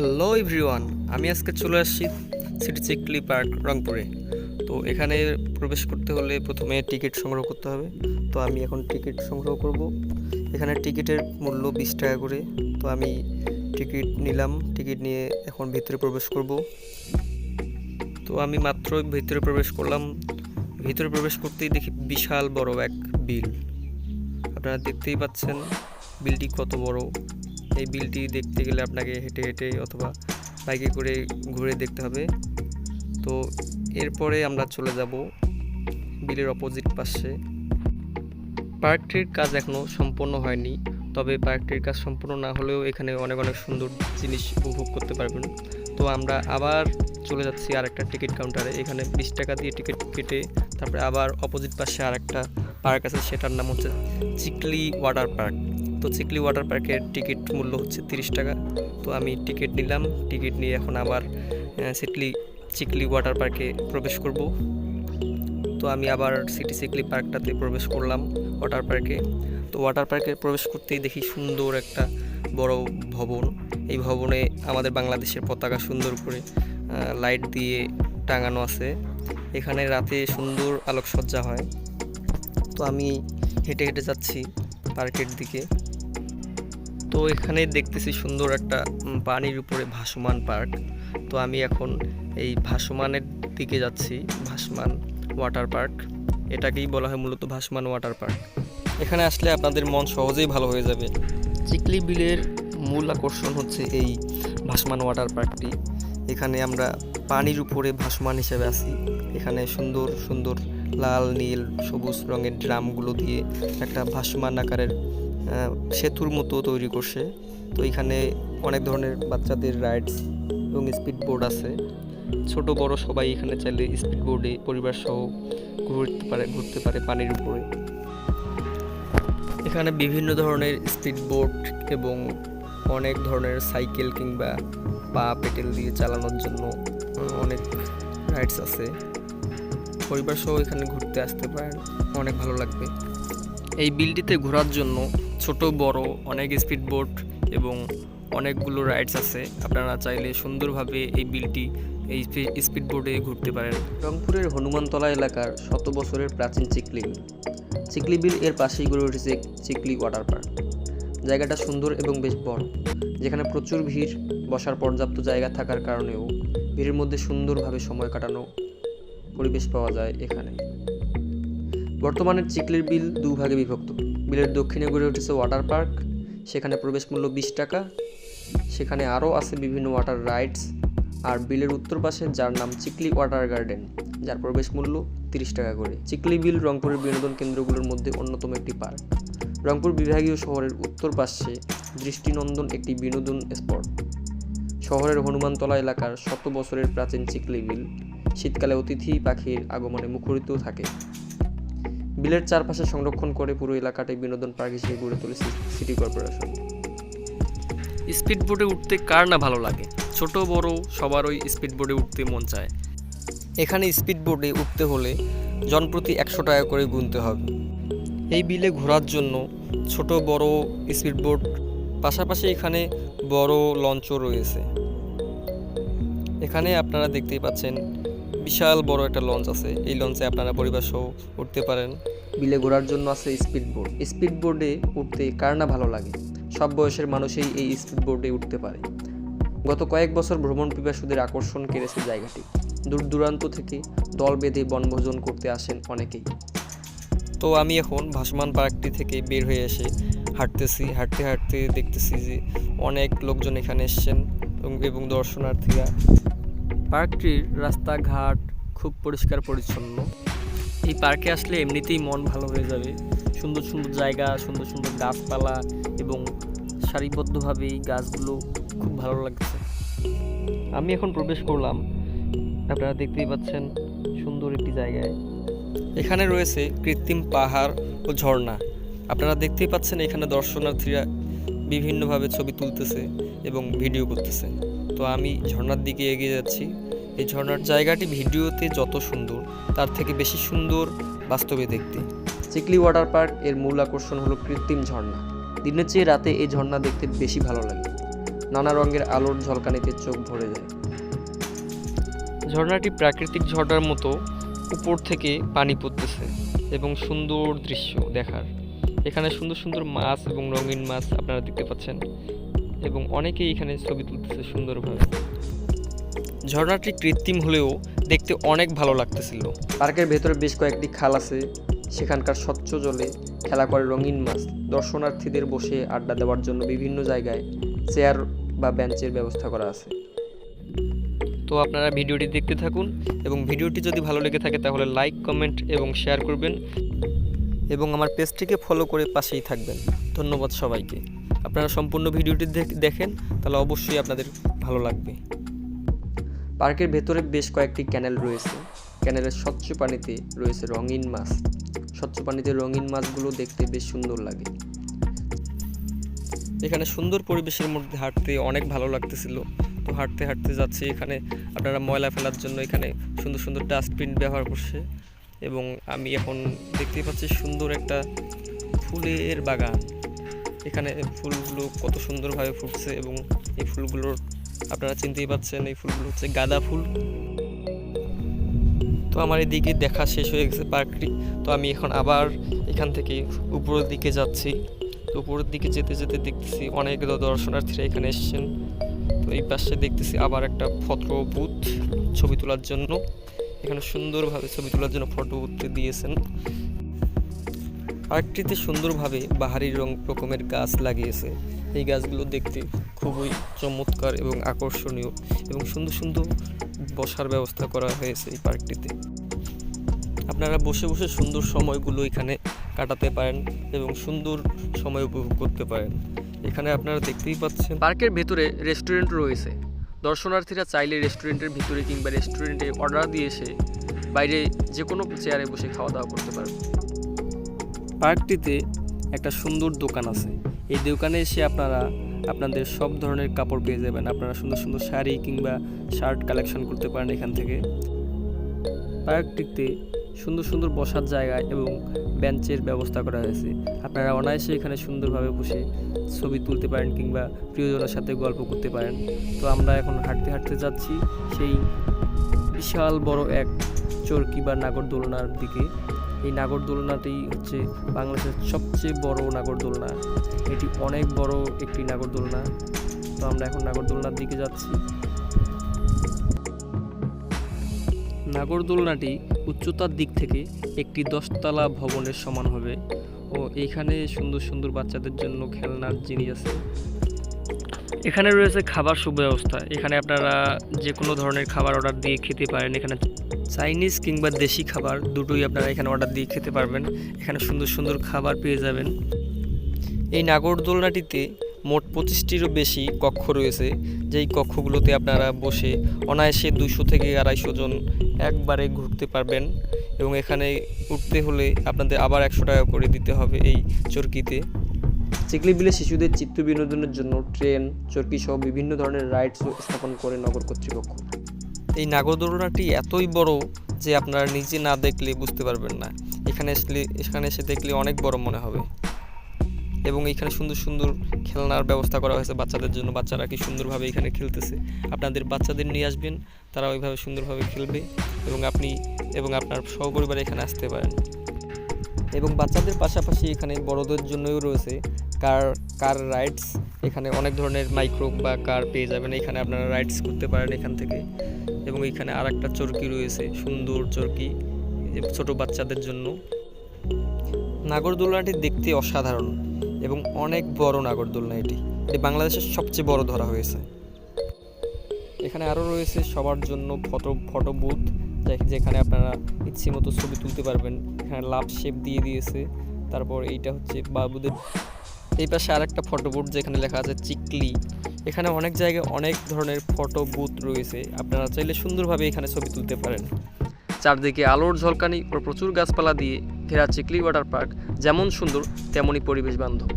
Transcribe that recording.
Hello everyone আমি আজকে চলে আসছি সিটি চিকলি পার্ক রংপুরে। তো এখানে প্রবেশ করতে হলে প্রথমে টিকিট সংগ্রহ করতে হবে। তো আমি এখন টিকিট সংগ্রহ করব। এখানে টিকিটের মূল্য বিশ টাকা করে। তো আমি টিকিট নিলাম। টিকিট নিয়ে এখন ভিতরে প্রবেশ করব। তো আমি মাত্র ভিতরে প্রবেশ করলাম। ভিতরে প্রবেশ করতেই দেখি বিশাল বড় এক বিল। আপনারা দেখতেই পাচ্ছেন বিলটি কত বড়। এই বিলটি দেখতে গেলে আপনাকে হেঁটে হেঁটে অথবা বাইকে করে ঘুরে দেখতে হবে। তো এরপরে আমরা চলে যাব বিলের অপোজিট পাশে। পার্কটির কাজ এখনও সম্পূর্ণ হয়নি, তবে পার্কটির কাজ সম্পূর্ণ না হলেও এখানে অনেক অনেক সুন্দর জিনিস উপভোগ করতে পারবেন। তো আমরা আবার চলে যাচ্ছি আরেকটা টিকিট কাউন্টারে। এখানে বিশ টাকা দিয়ে টিকিট কেটে তারপরে আবার অপোজিট পাশে আরেকটা পার্ক আছে সেটার নাম হচ্ছে চিকলি ওয়াটার পার্ক। তো চিকলি ওয়াটার পার্কের টিকিট মূল্য হচ্ছে তিরিশ টাকা। তো আমি টিকিট নিলাম, টিকিট নিয়ে এখন আবার চিকলি চিকলি ওয়াটার পার্কে প্রবেশ করব। তো আমি আবার সিটি চিকলি পার্কটাতে প্রবেশ করলাম ওয়াটার পার্কে। তো ওয়াটার পার্কে প্রবেশ করতেই দেখি সুন্দর একটা বড় ভবন। এই ভবনে আমাদের বাংলাদেশের পতাকা সুন্দর করে লাইট দিয়ে টাঙানো আছে। এখানে রাতে সুন্দর আলোকসজ্জা হয়। তো আমি হেঁটে হেঁটে যাচ্ছি পার্কের দিকে। তো এখানে দেখতেছি সুন্দর একটা পানির উপরে ভাসমান পার্ক। তো আমি এখন এই ভাসমানের দিকে যাচ্ছি, ভাসমান ওয়াটার পার্ক। এটাকেই বলা হয় মূলত ভাসমান ওয়াটার পার্ক। এখানে আসলে আপনাদের মন সহজেই ভালো হয়ে যাবে। চিকলি বিলের মূল আকর্ষণ হচ্ছে এই ভাসমান ওয়াটার পার্কটি। এখানে আমরা পানির উপরে ভাসমান হিসেবে আছি। এখানে সুন্দর সুন্দর লাল, নীল, সবুজ রঙের ড্রামগুলো দিয়ে একটা ভাসমান আকারের সেতুর মতো তৈরি করছে। তো এখানে অনেক ধরনের বাচ্চাদের রাইডস এবং স্পিড বোর্ড আছে। ছোট, বড় সবাই এখানে চাইলে স্পিড বোর্ডে পরিবার সহ ঘুরতে পারে ঘুরতে পারে পানির উপরে। এখানে বিভিন্ন ধরনের স্পিড বোট এবং অনেক ধরনের সাইকেল কিংবা পা পেটেল দিয়ে চালানোর জন্য অনেক রাইডস আছে। পরিবার সহ এখানে ঘুরতে আসতে পারেন। অনেক ভালো লাগবে। এই বিলটিতে ঘোরার জন্য ছোট, বড় অনেক স্পিড বোট এবং অনেকগুলো রাইডস আছে। আপনারা চাইলে সুন্দরভাবে এই বিলটি, এই স্পিড বোটে ঘুরতে পারেন। রংপুরের হনুমানতলা এলাকার শত বছরের প্রাচীন চিকলি বিল। চিকলি বিল এর পাশেই গড়ে উঠেছে চিকলি ওয়াটার পার্ক জায়গাটা সুন্দর এবং বেশ বড়, যেখানে প্রচুর ভিড়, বসার পর্যাপ্ত জায়গা থাকার কারণেও ভিড়ের মধ্যে সুন্দরভাবে সময় কাটানো পরিবেশ পাওয়া যায় এখানে। বর্তমানে চিকলির বিল দুভাগে বিভক্ত। বিলের দক্ষিণে গড়ে উঠেছে ওয়াটার পার্ক সেখানে প্রবেশ মূল্য বিশ টাকা। সেখানে আরও আছে বিভিন্ন ওয়াটার রাইডস আর বিলের উত্তর পাশে, যার নাম চিকলি ওয়াটার গার্ডেন যার প্রবেশ মূল্য তিরিশ টাকা করে। চিকলি বিল রংপুরের বিনোদন কেন্দ্রগুলোর মধ্যে অন্যতম একটি পার্ক রংপুর বিভাগীয় শহরের উত্তর পাশে দৃষ্টিনন্দন একটি বিনোদন স্পট শহরের হনুমানতলা এলাকার শত বছরের প্রাচীন চিকলি বিল শীতকালে অতিথি পাখির আগমনে মুখরিত থাকে। বিলের চারপাশে সংরক্ষণ করে পুরো এলাকাটাই বিনোদন পার্ক হিসেবে গড়ে তুলেছে সিটি কর্পোরেশন। স্পিড বোটে উঠতে কার না ভালো লাগে? ছোট, বড়, সবারই স্পিড বোটে উঠতে মন চায়। এখানে স্পিড বোটে উঠতে হলে জনপ্রতি একশো টাকা করে গুনতে হবে। এই বিলে ঘোরার জন্য ছোট, বড় স্পিড বোট পাশাপাশি এখানে বড় লঞ্চও রয়েছে। এখানে আপনারা দেখতেই পাচ্ছেন বিশাল বড় একটা লঞ্চ আছে। এই লঞ্চে আপনারা পরিবার সহ উঠতে পারেন। বিলে ঘোরার জন্য আছে স্পিড বোর্ড স্পিড বোর্ডে উঠতে কার না ভালো লাগে? সব বয়সের মানুষই এই স্পিড বোর্ডে উঠতে পারে। গত কয়েক বছর ভ্রমণ পিপাসুদের আকর্ষণ কেড়েছে জায়গাটি। দূর দূরান্ত থেকে দল বেঁধে বনভোজন করতে আসেন অনেকেই। তো আমি এখন ভাসমান পার্কটি থেকে বের হয়ে এসে হাঁটতেছি হাঁটতে হাঁটতে দেখতেছি যে অনেক লোকজন এখানে এসছেন এবং- এবং দর্শনার্থীরা পার্কটির রাস্তাঘাট খুব পরিষ্কার পরিচ্ছন্ন। এই পার্কে আসলে এমনিতেই মন ভালো হয়ে যাবে। সুন্দর সুন্দর জায়গা, সুন্দর সুন্দর গাছপালা এবং সারিবদ্ধভাবে এই গাছগুলো খুব ভালো লাগছে। আমি এখন প্রবেশ করলাম। আপনারা দেখতেই পাচ্ছেন সুন্দর একটি জায়গায়। এখানে রয়েছে কৃত্রিম পাহাড় ও ঝর্ণা। আপনারা দেখতেই পাচ্ছেন এখানে দর্শনার্থীরা বিভিন্নভাবে ছবি তুলতেছে এবং ভিডিও করতেছে। তো আমি ঝর্ণার দিকে এগিয়ে যাচ্ছি। এই ঝর্ণার জায়গাটি ভিডিওতে যত সুন্দর তার থেকে বেশি সুন্দর বাস্তবে দেখতে। চিকলি ওয়াটার পার্কের মূল আকর্ষণ হলো কৃত্রিম ঝর্ণা। দিনের চেয়ে রাতে এই ঝর্ণা দেখতে বেশি ভালো লাগে। নানা রঙের আলোর ঝলকানিতে চোখ ভরে যায়। ঝর্ণাটি প্রাকৃতিক ঝর্ণার মতো উপর থেকে পানি পড়তেছে এবং সুন্দর দৃশ্য দেখার। এখানে সুন্দর সুন্দর মাছ এবং রঙিন মাছ আপনারা দেখতে পাচ্ছেন। এবং অনেকেই এখানে ছবি তুলতেছে সুন্দরভাবে। ঝর্ণাটি কৃত্রিম হলেও দেখতে অনেক ভালো লাগতেছিল। পার্কের ভেতরে বেশ কয়েকটি খাল আছে সেখানকার স্বচ্ছ জলে খেলা করে রঙিন মাছ। দর্শনার্থীদের বসে আড্ডা দেওয়ার জন্য বিভিন্ন জায়গায় চেয়ার বা বেঞ্চের ব্যবস্থা করা আছে। তো আপনারা ভিডিওটি দেখতে থাকুন এবং ভিডিওটি যদি ভালো লেগে থাকে তাহলে লাইক কমেন্ট এবং শেয়ার করবেন এবং আমার পেজটিকে ফলো করে পাশেই থাকবেন। ধন্যবাদ সবাইকে। আপনারা সম্পূর্ণ ভিডিওটি দেখ- দেখেন তাহলে অবশ্যই আপনাদের ভালো লাগবে। পার্কের ভেতরে বেশ কয়েকটি ক্যানেল রয়েছে। ক্যানেলের স্বচ্ছ পানিতে রয়েছে রঙিন মাছ। স্বচ্ছ পানিতে রঙিন মাছগুলো দেখতে বেশ সুন্দর লাগে। এখানে সুন্দর পরিবেশের মধ্যে হাঁটতে অনেক ভালো লাগতেছিল। তো হাঁটতে হাঁটতে যাচ্ছি এখানে আপনারা ময়লা ফেলার জন্য এখানে সুন্দর সুন্দর ডাস্টবিন ব্যবহার করছে। এবং আমি এখন দেখতে পাচ্ছি সুন্দর একটা ফুলের বাগান। এখানে ফুলগুলো কত সুন্দরভাবে ফুটছে এবং এই ফুলগুলোর আপনারা চিনতেই পাচ্ছেন, এই ফুলগুলো হচ্ছে গাঁদা ফুল। তো আমার এদিকে দেখা শেষ হয়ে গেছে পার্কটি। তো আমি এখন আবার এখান থেকে উপরের দিকে যাচ্ছি। তো উপরের দিকে যেতে যেতে দেখতেছি অনেক দর্শনার্থীরা এখানে এসেছেন। তো এই পাশে দেখতেছি আবার একটা ফটো বুথ ছবি তোলার জন্য। এখানে সুন্দরভাবে ছবি তোলার জন্য ফটো বুথ দিয়েছেন। পার্কটিতে সুন্দরভাবে বাহারি রং রকমের গাছ লাগিয়েছে। এই গাছগুলো দেখতে খুবই চমৎকার এবং আকর্ষণীয় এবং সুন্দর সুন্দর বসার ব্যবস্থা করা হয়েছে এই পার্কটিতে। আপনারা বসে বসে সুন্দর সময়গুলো এখানে কাটাতে পারেন এবং সুন্দর সময় উপভোগ করতে পারেন। এখানে আপনারা দেখতেই পাচ্ছেন পার্কের ভেতরে রেস্টুরেন্ট রয়েছে। দর্শনার্থীরা চাইলে রেস্টুরেন্টের ভিতরে কিংবা রেস্টুরেন্টে অর্ডার দিয়ে এসে বাইরে যে কোনো চেয়ারে বসে খাওয়া দাওয়া করতে পারবে পার্কটিতে একটা সুন্দর দোকান আছে। এই দোকানে এসে আপনারা আপনাদের সব ধরনের কাপড় পেয়ে যাবেন। আপনারা সুন্দর সুন্দর শাড়ি কিংবা শার্ট কালেকশন করতে পারেন এখান থেকে। পার্কটিতে সুন্দর সুন্দর বসার জায়গা এবং বেঞ্চের ব্যবস্থা করা হয়েছে। আপনারা অনায়াসে এখানে সুন্দরভাবে বসে ছবি তুলতে পারেন কিংবা প্রিয়জনের সাথে গল্প করতে পারেন। তো আমরা এখন হাঁটতে হাঁটতে যাচ্ছি সেই বিশাল বড় এক চরকি বা নাগরদোলনার দিকে। এই নাগরদোলনাটি হচ্ছে বাংলাদেশের সবচেয়ে বড় নাগরদোলনা। এটি অনেক বড় একটি নাগরদোলনা। তো আমরা এখন নাগরদোলনার দিকে যাচ্ছি। নাগরদোলনাটি উচ্চতার দিক থেকে একটি দশতলা ভবনের সমান হবে ও এখানে সুন্দর সুন্দর বাচ্চাদের জন্য খেলনার জিনিস আছে। এখানে রয়েছে খাবার সুব্যবস্থা। এখানে আপনারা যে কোনো ধরনের খাবার অর্ডার দিয়ে খেতে পারেন। এখানে চাইনিজ কিংবা দেশি খাবার দুটোই আপনারা এখানে অর্ডার দিয়ে খেতে পারবেন। এখানে সুন্দর সুন্দর খাবার পেয়ে যাবেন। এই নাগরদোলনাটিতে মোট পঁচিশটিরও বেশি কক্ষ রয়েছে। যেই কক্ষগুলোতে আপনারা বসে অনায়াসে দুশো থেকে আড়াইশো জন একবারে ঘুরতে পারবেন এবং এখানে উঠতে হলে আপনাদের আবার একশো টাকা করে দিতে হবে এই চরকিতে। চিকলি বিলে শিশুদের চিত্ত বিনোদনের জন্য ট্রেন, চরকি সহ বিভিন্ন ধরনের রাইডস স্থাপন করে নগর কর্তৃপক্ষ। এই নাগরদোলনাটি এতই বড় যে আপনারা নিজে না দেখলে বুঝতে পারবেন না। এখানে আসলে এখানে এসে দেখলে অনেক বড় মনে হবে। এবং এখানে সুন্দর সুন্দর খেলনার ব্যবস্থা করা হয়েছে বাচ্চাদের জন্য। বাচ্চারা কি সুন্দরভাবে এখানে খেলতেছে। আপনাদের বাচ্চাদের নিয়ে আসবেন, তারা ওইভাবে সুন্দরভাবে খেলবে এবং আপনি, এবং আপনার সহপরিবার এখানে আসতে পারেন। এবং বাচ্চাদের পাশাপাশি এখানে বড়দের জন্যও রয়েছে কার কার রাইডস। এখানে অনেক ধরনের মাইক্রো বা কার পেয়ে যাবেন। এখানে আপনারা রাইডস করতে পারেন এখান থেকে। এবং এখানে আর একটা চরকি রয়েছে, সুন্দর চরকি যে ছোট বাচ্চাদের জন্য। নাগরদোলনাটি দেখতে অসাধারণ এবং অনেক বড় নাগরদোলনা এটি। এটি বাংলাদেশের সবচেয়ে বড় ধরা হয়েছে। এখানে আরও রয়েছে সবার জন্য ফটো ফটো বুথ যেখানে আপনারা ইচ্ছে মতো ছবি তুলতে পারবেন। এখানে লাভ শেপ দিয়ে দিয়েছে। তারপর এইটা হচ্ছে বাবুদের এই পাশে আর একটা ফটো বুথ যেখানে লেখা আছে চিকলি। এখানে অনেক জায়গায় অনেক ধরনের ফটো বুথ রয়েছে। আপনারা চাইলে সুন্দরভাবে এখানে ছবি তুলতে পারেন। চারদিকে আলোর ঝলকানি ও প্রচুর গাছপালা দিয়ে ঘেরা চিকলি ওয়াটার পার্ক যেমন সুন্দর, তেমনই পরিবেশ বান্ধব